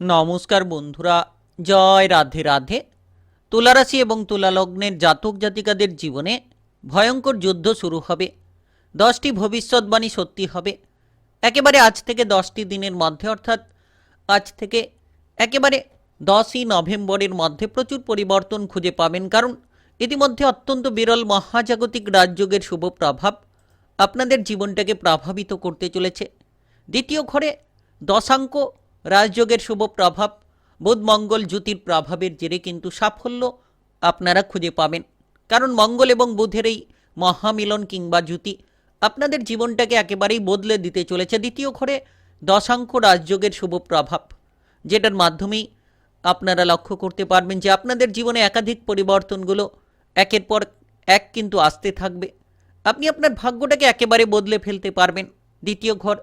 নমস্কার বন্ধুরা, জয় রাধে রাধে। তুলারাশি এবং তুলালগ্নের জাতক জাতিকাদের জীবনে ভয়ঙ্কর যুদ্ধ শুরু হবে। দশটি ভবিষ্যৎবাণী সত্যি হবে। একেবারে আজ থেকে দশটি দিনের মধ্যে, অর্থাৎ আজ থেকে একেবারে দশই নভেম্বরের মধ্যে প্রচুর পরিবর্তন খুঁজে পাবেন। কারণ ইতিমধ্যে অত্যন্ত বিরল মহাজাগতিক রাজযোগের শুভ প্রভাব আপনাদের জীবনটাকে প্রভাবিত করতে চলেছে। দ্বিতীয় ঘরে দশাঙ্ক রাজযোগের শুভ প্রভাব, বুধ মঙ্গল জ্যোতির প্রভাবের জেরে কিন্তু সাফল্য আপনারা খুঁজে পাবেন। কারণ মঙ্গল এবং বুধের এই মহামিলন কিংবা জ্যোতি আপনাদের জীবনটাকে একেবারেই বদলে দিতে চলেছে দ্বিতীয় ঘরে দশাঙ্ক রাজযোগের শুভ প্রভাব, যেটার মাধ্যমেই আপনারা লক্ষ্য করতে পারবেন যে আপনাদের জীবনে একাধিক পরিবর্তনগুলো একের পর এক কিন্তু আসতে থাকবে। আপনি আপনার ভাগ্যটাকে একেবারে বদলে ফেলতে পারবেন। দ্বিতীয় ঘর,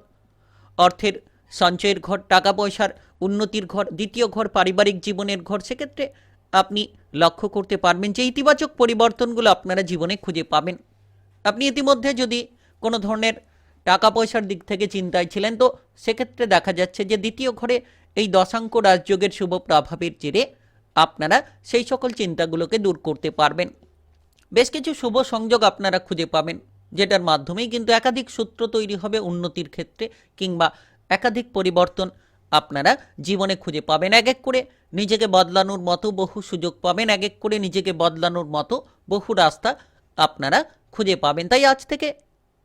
অর্থের সঞ্চয়ের ঘর টাকা পয়সার উন্নতির ঘর, দ্বিতীয় ঘর, পারিবারিক জীবনের ঘর, সেক্ষেত্রে আপনি লক্ষ্য করতে পারবেন যে ইতিবাচক পরিবর্তনগুলো আপনারা জীবনে খুঁজে পাবেন। আপনি ইতিমধ্যে যদি কোনো ধরনের টাকা পয়সার দিক থেকে চিন্তায় ছিলেন, তো সেক্ষেত্রে দেখা যাচ্ছে যে দ্বিতীয় ঘরে এই দশাঙ্ক রাজযোগের শুভ প্রভাবের জেরে আপনারা সেই সকল চিন্তাগুলোকে দূর করতে পারবেন। বেশ কিছু শুভ সংযোগ আপনারা খুঁজে পাবেন, যেটার মাধ্যমেই কিন্তু একাধিক সূত্র তৈরি হবে উন্নতির ক্ষেত্রে কিংবা একাধিক পরিবর্তন আপনারা জীবনে খুঁজে পাবেন এক এক করে। নিজেকে বদলানোর মতো বহু সুযোগ পাবেন এক এক করে। নিজেকে বদলানোর মতো বহু রাস্তা আপনারা খুঁজে পাবেন। তাই আজ থেকে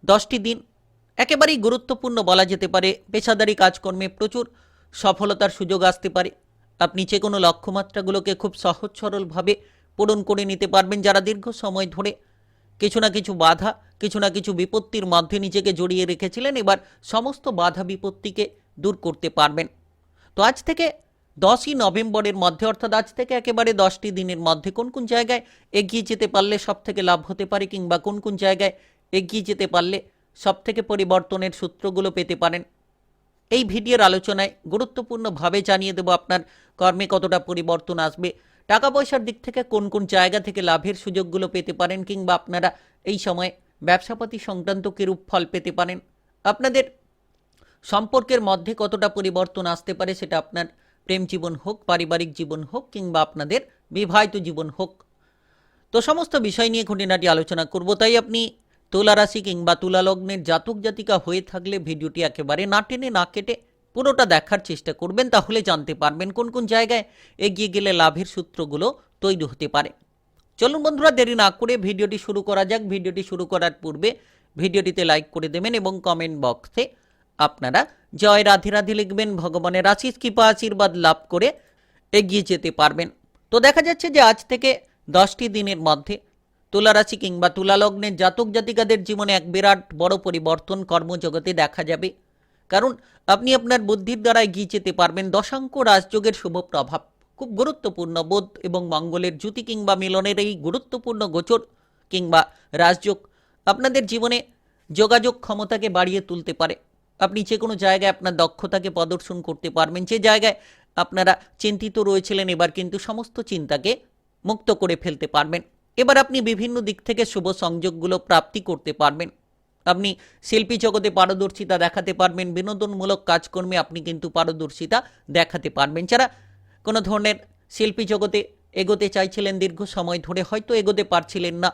দশটি দিন একেবারেই গুরুত্বপূর্ণ বলা যেতে পারে। পেশাদারি কাজকর্মে প্রচুর সফলতার সুযোগ আসতে পারে। আপনি যে কোনো লক্ষ্যমাত্রাগুলোকে খুব সহজ সরলভাবে পূরণ করে নিতে পারবেন যারা দীর্ঘ সময় ধরে কিছু না কিছু বাধা, কিছু না কিছু বিপত্তির মধ্যে নিজেকে জড়িয়ে রেখেছিলেন, এবার সমস্ত বাধা বিপত্তিকে দূর করতে পারবেন। তো আজ থেকে দশই নভেম্বরের মধ্যে, অর্থাৎ আজ থেকে একেবারে দশটি দিনের মধ্যে, কোন কোন জায়গায় এগিয়ে যেতে পারলে সব থেকে লাভ হতে পারে কিংবা কোন কোন জায়গায় এগিয়ে যেতে পারলে সব থেকে পরিবর্তনের সূত্রগুলো পেতে পারেন? এই ভিডিওর আলোচনায় গুরুত্বপূর্ণভাবে জানিয়ে দেব আপনার কর্মে কতটা পরিবর্তন আসবে টাকা পয়সার দিক থেকে কোন কোন জায়গা থেকে লাভের সুযোগগুলো পেতে পারেন কিংবা আপনারা এই সময় ব্যবসাপাতি সংক্রান্ত কিরূপ ফল পেতে পারেন? আপনাদের সম্পর্কের মধ্যে কতটা পরিবর্তন আসতে পারে সেটা আপনার প্রেম জীবন হোক, পারিবারিক জীবন হোক কিংবা আপনাদের বিবাহিত জীবন হোক। তো সমস্ত বিষয় নিয়ে খুঁটিনাটি আলোচনা করব। তাই আপনি তুলা রাশি কিংবা তুলা লগ্নের জাতক জাতিকা হয়ে থাকলে ভিডিওটি একেবারে না টেনে না কেটে পুরোটা দেখার চেষ্টা করবেন, তাহলে জানতে পারবেন কোন কোন জায়গায় এগিয়ে গেলে লাভের সূত্রগুলো তৈরি হতে পারে। চলুন বন্ধুরা, দেরি না করে ভিডিওটি শুরু করা যাক। ভিডিওটি শুরু করার পূর্বে ভিডিওটিতে লাইক করে দেবেন এবং কমেন্ট বক্সে আপনারা জয় রাধে রাধে লিখবেন, ভগবানের আশিস কৃপা, আশীর্বাদ লাভ করে এগিয়ে যেতে পারবেন। তো দেখা যাচ্ছে যে আজ থেকে দশটি দিনের মধ্যে তুলারাশি কিংবা তুলালগ্নের জাতক জাতিকাদের জীবনে এক বিরাট বড় পরিবর্তন কর্মজগতে দেখা যাবে। কারণ আপনি আপনার বুদ্ধির দ্বারা এগিয়ে যেতে পারবেন। দশাঙ্ক রাজযোগের শুভ প্রভাব। খুব গুরুত্বপূর্ণ বোধ এবং মঙ্গলের জ্যোতি কিংবা মিলনের এই গুরুত্বপূর্ণ গোচর কিংবা রাজযোগ আপনাদের জীবনে যোগাযোগ ক্ষমতাকে বাড়িয়ে তুলতে পারে। আপনি যে কোনো জায়গায় আপনার দক্ষতাকে প্রদর্শন করতে পারবেন। যে জায়গায় আপনারা চিন্তিত রয়েছিলেন, এবার কিন্তু সমস্ত চিন্তাকে মুক্ত করে ফেলতে পারবেন। এবার আপনি বিভিন্ন দিক থেকে শুভ সংযোগগুলো প্রাপ্তি করতে পারবেন। আপনি শিল্পী জগতে পারদর্শিতা দেখাতে পারবেন, বিনোদনমূলক কাজকর্মে আপনি কিন্তু পারদর্শিতা দেখাতে পারবেন। যারা কোনো ধরনের শিল্পী জগতে এগোতে চাইছিলেন দীর্ঘ সময় ধরে, হয়তো এগোতে পারছিলেন না।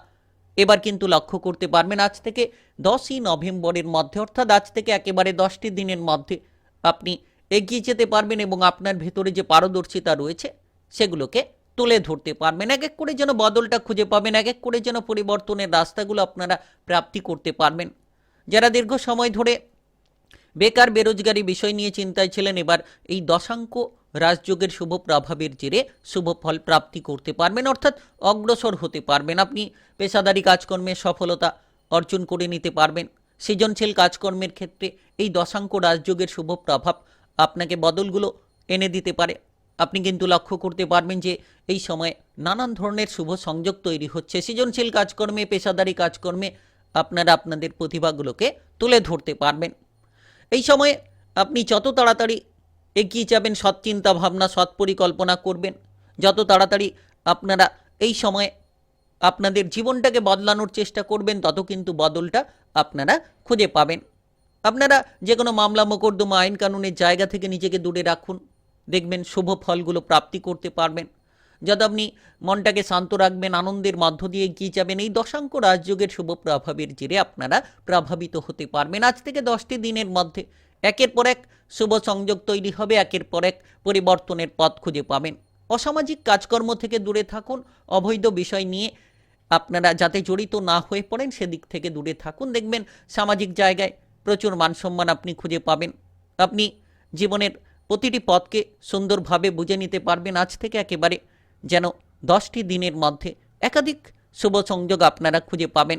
এবার কিন্তু লক্ষ্য করতে পারবেন, আজ থেকে দশই নভেম্বরের মধ্যে, অর্থাৎ আজ থেকে একেবারে দশটি দিনের মধ্যে আপনি এগিয়ে যেতে পারবেন এবং আপনার ভেতরে যে পারদর্শিতা রয়েছে, সেগুলোকে তুলে ধরতে পারবেন। এক এক করে যেন বদলটা খুঁজে পাবেন, এক এক করে যেন পরিবর্তনের রাস্তাগুলো আপনারা প্রাপ্তি করতে পারবেন। যারা দীর্ঘ সময় ধরে বেকার বেরোজগারি বিষয় নিয়ে চিন্তায় ছিলেন, এবার এই দশাঙ্ক রাজযোগের শুভ প্রভাবের জেরে শুভ ফল প্রাপ্তি করতে পারবেন, অর্থাৎ অগ্রসর হতে পারবেন। আপনি পেশাদারি কাজকর্মে সফলতা অর্জন করে নিতে পারবেন। সৃজনশীল কাজকর্মের ক্ষেত্রে এই দশাঙ্ক রাজযোগের শুভ প্রভাব আপনাকে বদলগুলো এনে দিতে পারে। আপনি কিন্তু লক্ষ্য করতে পারবেন যে এই সময় নানান ধরনের শুভ সংযোগ তৈরি হচ্ছে। সৃজনশীল কাজকর্মে, পেশাদারি কাজকর্মে আপনারা আপনাদের প্রতিভাগুলোকে তুলে ধরতে পারবেন। এই সময়ে আপনি যত তাড়াতাড়ি এগিয়ে যাবেন, সৎ চিন্তা ভাবনা, সৎ পরিকল্পনা করবেন, যত তাড়াতাড়ি আপনারা এই সময়ে আপনাদের জীবনটাকে বদলানোর চেষ্টা করবেন, তত কিন্তু বদলটা আপনারা খুঁজে পাবেন। আপনারা যে কোনো মামলা, মোকদ্দমা, আইন কানুনের জায়গা থেকে নিজেকে দূরে রাখুন। দেখবেন শুভ ফলগুলো প্রাপ্তি করতে পারবেন। যত আপনি মনটাকে শান্ত রাখবেন, আনন্দের মধ্য দিয়ে এগিয়ে যাবেন, এই দশাঙ্ক রাজযোগের শুভ প্রভাবের জেরে আপনারা প্রভাবিত হতে পারবেন। আজ থেকে দশটি দিনের মধ্যে একের পর এক শুভ সংযোগ তৈরি হবে, একের পর এক পরিবর্তনের পথ খুঁজে পাবেন। অসামাজিক কাজকর্ম থেকে দূরে থাকুন, অবৈধ বিষয় নিয়ে আপনারা যাতে জড়িত না হয়ে পড়েন, সেদিক থেকে দূরে থাকুন। দেখবেন সামাজিক জায়গায় প্রচুর মানসম্মান আপনি খুঁজে পাবেন। আপনি জীবনের প্রতিটি পথকে সুন্দরভাবে বুঝে নিতে পারবেন। আজ থেকে একেবারে যেন দশটি দিনের মধ্যে একাধিক শুভ সংযোগ আপনারা খুঁজে পাবেন।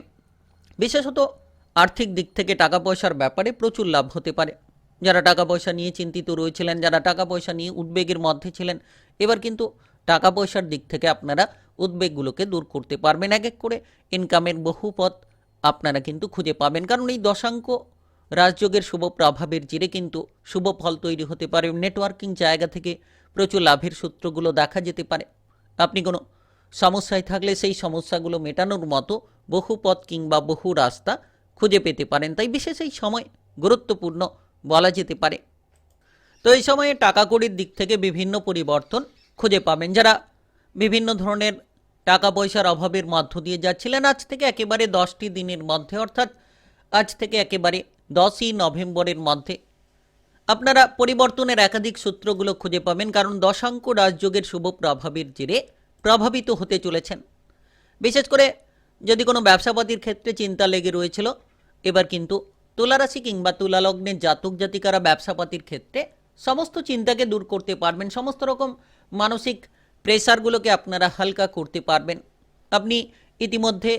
বিশেষত আর্থিক দিক থেকে টাকা পয়সার ব্যাপারে প্রচুর লাভ হতে পারে। যারা টাকা পয়সা নিয়ে চিন্তিত রয়েছিলেন, যারা টাকা পয়সা নিয়ে উদ্বেগের মধ্যে ছিলেন, এবার কিন্তু টাকা পয়সার দিক থেকে আপনারা উদ্বেগগুলোকে দূর করতে পারবেন। এক এক করে ইনকামের বহু পথ আপনারা কিন্তু খুঁজে পাবেন। কারণ এই দশাঙ্ক রাজযোগের শুভ প্রভাবের জিরে কিন্তু শুভ ফল তৈরি হতে পারে। নেটওয়ার্কিং জায়গা থেকে প্রচুর লাভের সূত্রগুলো দেখা যেতে পারে। আপনি কোনো সমস্যায় থাকলে সেই সমস্যাগুলো মেটানোর মতো বহু পথ কিংবা বহু রাস্তা খুঁজে পেতে পারেন। তাই বিশেষ এই সময় গুরুত্বপূর্ণ বলা যেতে পারে। তো এই সময়ে টাকা কড়ির দিক থেকে বিভিন্ন পরিবর্তন খুঁজে পাবেন। যারা বিভিন্ন ধরনের টাকা পয়সার অভাবের মধ্য দিয়ে যাচ্ছিলেন, আজ থেকে একেবারে দশটি দিনের মধ্যে, অর্থাৎ আজ থেকে একেবারে দশই নভেম্বরের মধ্যে আপনারা পরিবর্তনের একাধিক সূত্রগুলো খুঁজে পাবেন, কারণ দশাঙ্ক রাজযোগের শুভ প্রভাবের জেরে প্রভাবিত হতে চলেছেন। বিশেষ করে যদি কোনো ব্যবসাপাতির ক্ষেত্রে চিন্তা লেগে রয়েছিল, এবার কিন্তু তুলারাশি কিংবা তুলালগ্নের জাতক জাতিকারা ব্যবসাপাতির ক্ষেত্রে সমস্ত চিন্তাকে দূর করতে পারবেন, সমস্ত রকম মানসিক প্রেসারগুলোকে আপনারা হালকা করতে পারবেন। আপনি ইতিমধ্যে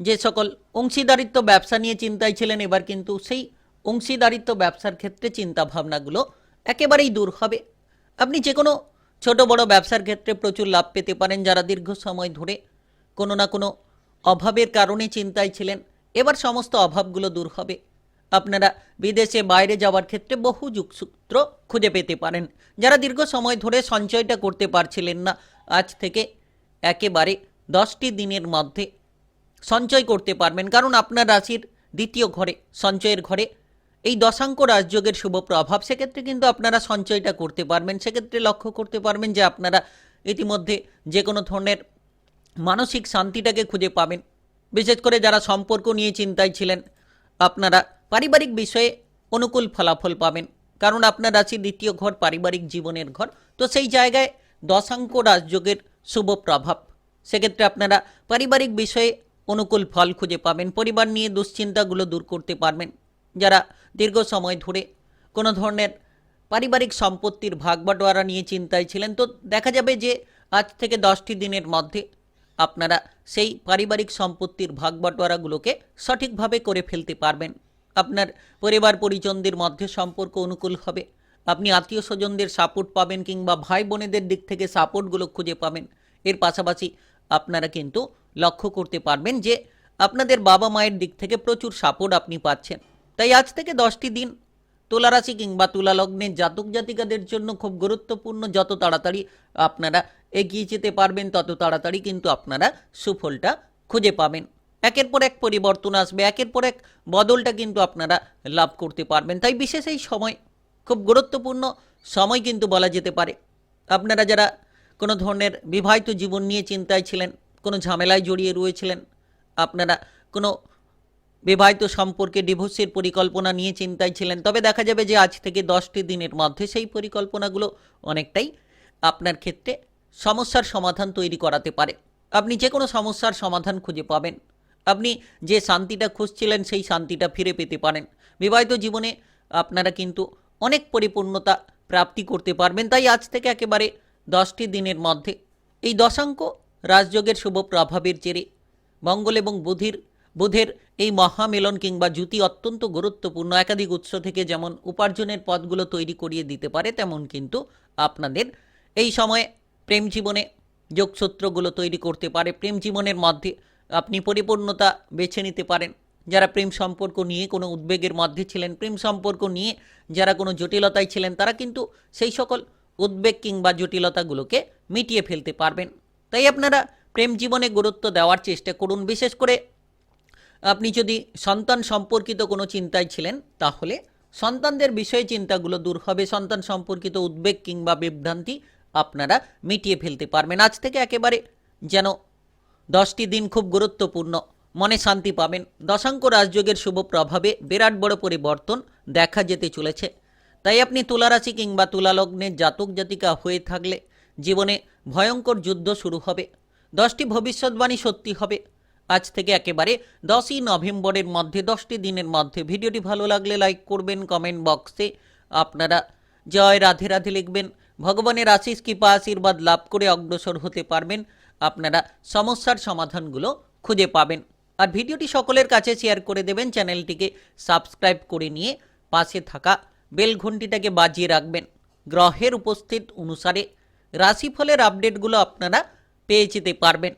যে সকল অংশীদারিত্ব ব্যবসা নিয়ে চিন্তায় ছিলেন, এবার কিন্তু সেই অংশীদারিত্ব ব্যবসার ক্ষেত্রে চিন্তা ভাবনাগুলো একেবারেই দূর হবে। আপনি যে কোনো ছোট বড় ব্যবসার ক্ষেত্রে প্রচুর লাভ পেতে পারেন যারা দীর্ঘ সময় ধরে কোনো না কোনো অভাবের কারণে চিন্তায় ছিলেন। এবার সমস্ত অভাবগুলো দূর হবে। আপনারা বিদেশে বাইরে যাওয়ার ক্ষেত্রে বহু যুগসূত্র খুঁজে পেতে পারেন। যারা দীর্ঘ সময় ধরে সঞ্চয়টা করতে পারছিলেন না, আজ থেকে একেবারে দশটি দিনের মধ্যে সঞ্চয় করতে পারবেন। কারণ আপনার রাশির দ্বিতীয় ঘরে, সঞ্চয়ের ঘরে এই দশাঙ্ক রাজযোগের শুভ প্রভাব, সেক্ষেত্রে কিন্তু আপনারা সঞ্চয়টা করতে পারবেন। সেক্ষেত্রে লক্ষ্য করতে পারবেন যে আপনারা ইতিমধ্যে যে কোনো ধরনের মানসিক শান্তিটাকে খুঁজে পাবেন। বিশেষ করে যারা সম্পর্ক নিয়ে চিন্তায় ছিলেন, আপনারা পারিবারিক বিষয়ে অনুকূল ফলাফল পাবেন। কারণ আপনার রাশির দ্বিতীয় ঘর, পারিবারিক জীবনের ঘর। তো সেই জায়গায় দশাঙ্ক রাজযোগের শুভ প্রভাব, সেক্ষেত্রে আপনারা পারিবারিক বিষয়ে অনুকূল ফল খুঁজে পাবেন। পরিবার নিয়ে দুশ্চিন্তাগুলো দূর করতে পারবেন। যারা দীর্ঘ সময় ধরে কোনো ধরনের পারিবারিক সম্পত্তির ভাগ বাটোয়ারা নিয়ে চিন্তায় ছিলেন। তো দেখা যাবে যে আজ থেকে দশটি দিনের মধ্যে আপনারা সেই পারিবারিক সম্পত্তির ভাগ বাটোয়ারাগুলোকে সঠিকভাবে করে ফেলতে পারবেন। আপনার পরিবার পরিজনদের মধ্যে সম্পর্ক অনুকূল হবে। আপনি আত্মীয় স্বজনদের সাপোর্ট পাবেন কিংবা ভাই বোনেদের দিক থেকে সাপোর্টগুলো খুঁজে পাবেন। এর পাশাপাশি আপনারা কিন্তু লক্ষ্য করতে পারবেন যে আপনাদের বাবা মায়ের দিক থেকে প্রচুর সাপোর্ট আপনি পাচ্ছেন। তাই আজ থেকে দশটি দিন তুলারাশি কিংবা তুলালগ্নের জাতক জাতিকাদের জন্য খুব গুরুত্বপূর্ণ, যত তাড়াতাড়ি আপনারা এগিয়ে যেতে পারবেন, তত তাড়াতাড়ি কিন্তু আপনারা সুফলটা খুঁজে পাবেন। একের পর এক পরিবর্তন আসবে, একের পর এক বদলটা কিন্তু আপনারা লাভ করতে পারবেন। তাই বিশেষ এই সময়, খুব গুরুত্বপূর্ণ সময় কিন্তু বলা যেতে পারে। আপনারা যারা কোনো ধরনের বিবাহিত জীবন নিয়ে চিন্তায় ছিলেন, কোনো ঝামেলায় জড়িয়ে রয়েছিলেন, আপনারা কোনো বিবাহিত সম্পর্কে ডিভোর্সের পরিকল্পনা নিয়ে চিন্তায় ছিলেন। তবে দেখা যাবে যে আজ থেকে দশটি দিনের মধ্যে সেই পরিকল্পনাগুলো অনেকটাই আপনার ক্ষেত্রে সমস্যার সমাধান তৈরি করাতে পারে। আপনি যে কোনো সমস্যার সমাধান খুঁজে পাবেন। আপনি যে শান্তিটা খুঁজছিলেন, সেই শান্তিটা ফিরে পেতে পারেন। বিবাহিত জীবনে আপনারা কিন্তু অনেক পরিপূর্ণতা প্রাপ্তি করতে পারবেন। তাই আজ থেকে একেবারে দশটি দিনের মধ্যে এই দশাঙ্ক রাজযোগের শুভ প্রভাবের জেরে মঙ্গল এবং বুধির বুধের এই মহামেলন কিংবা জুতি অত্যন্ত গুরুত্বপূর্ণ। একাধিক উৎস থেকে যেমন উপার্জনের পথগুলো তৈরি করিয়ে দিতে পারে, তেমন কিন্তু আপনাদের এই সময়ে প্রেম জীবনে যোগসূত্রগুলো তৈরি করতে পারে। প্রেম জীবনের মধ্যে আপনি পরিপূর্ণতা বেছে নিতে পারেন। যারা প্রেম সম্পর্ক নিয়ে কোনো উদ্বেগের মধ্যে ছিলেন, প্রেম সম্পর্ক নিয়ে যারা কোনো জটিলতায় ছিলেন, তারা কিন্তু সেই সকল উদ্বেগ কিংবা জটিলতাগুলোকে মিটিয়ে ফেলতে পারবেন। তাই আপনারা প্রেম জীবনে গুরুত্ব দেওয়ার চেষ্টা করুন। বিশেষ করে আপনি যদি সন্তান সম্পর্কিত কোনো চিন্তায় ছিলেন, তাহলে সন্তানদের বিষয়ে চিন্তাগুলো দূর হবে। সন্তান সম্পর্কিত উদ্বেগ কিংবা বিভ্রান্তি আপনারা মিটিয়ে ফেলতে পারবেন। আজ থেকে একেবারে যেন দশটি দিন খুব গুরুত্বপূর্ণ। মনে শান্তি পাবেন। দশাঙ্ক রাজযোগের শুভ প্রভাবে বিরাট বড় পরিবর্তন দেখা যেতে চলেছে। তাই আপনি তুলারাশি কিংবা তুলালগ্নের জাতক জাতিকা হয়ে থাকলে জীবনে ভয়ঙ্কর যুদ্ধ শুরু হবে। দশটি ভবিষ্যৎবাণী সত্যি হবে। আজ থেকে একেবারে দশই নভেম্বরের মধ্যে, দশটি দিনের মধ্যে। ভিডিওটি ভালো লাগলে লাইক করবেন, কমেন্ট বক্সে আপনারা জয় রাধে রাধে লিখবেন। ভগবানের আশিস কৃপা, আশীর্বাদ লাভ করে অগ্রসর হতে পারবেন। আপনারা সমস্যার সমাধানগুলো খুঁজে পাবেন। আর ভিডিওটি সকলের কাছে শেয়ার করে দেবেন, চ্যানেলটিকে সাবস্ক্রাইব করে নিয়ে পাশে থাকা বেল ঘন্টিটাকে বাজিয়ে রাখবেন। গ্রহের উপস্থিত অনুসারে রাশিফলের আপডেটগুলো আপনারা পেয়ে যেতে পারবেন।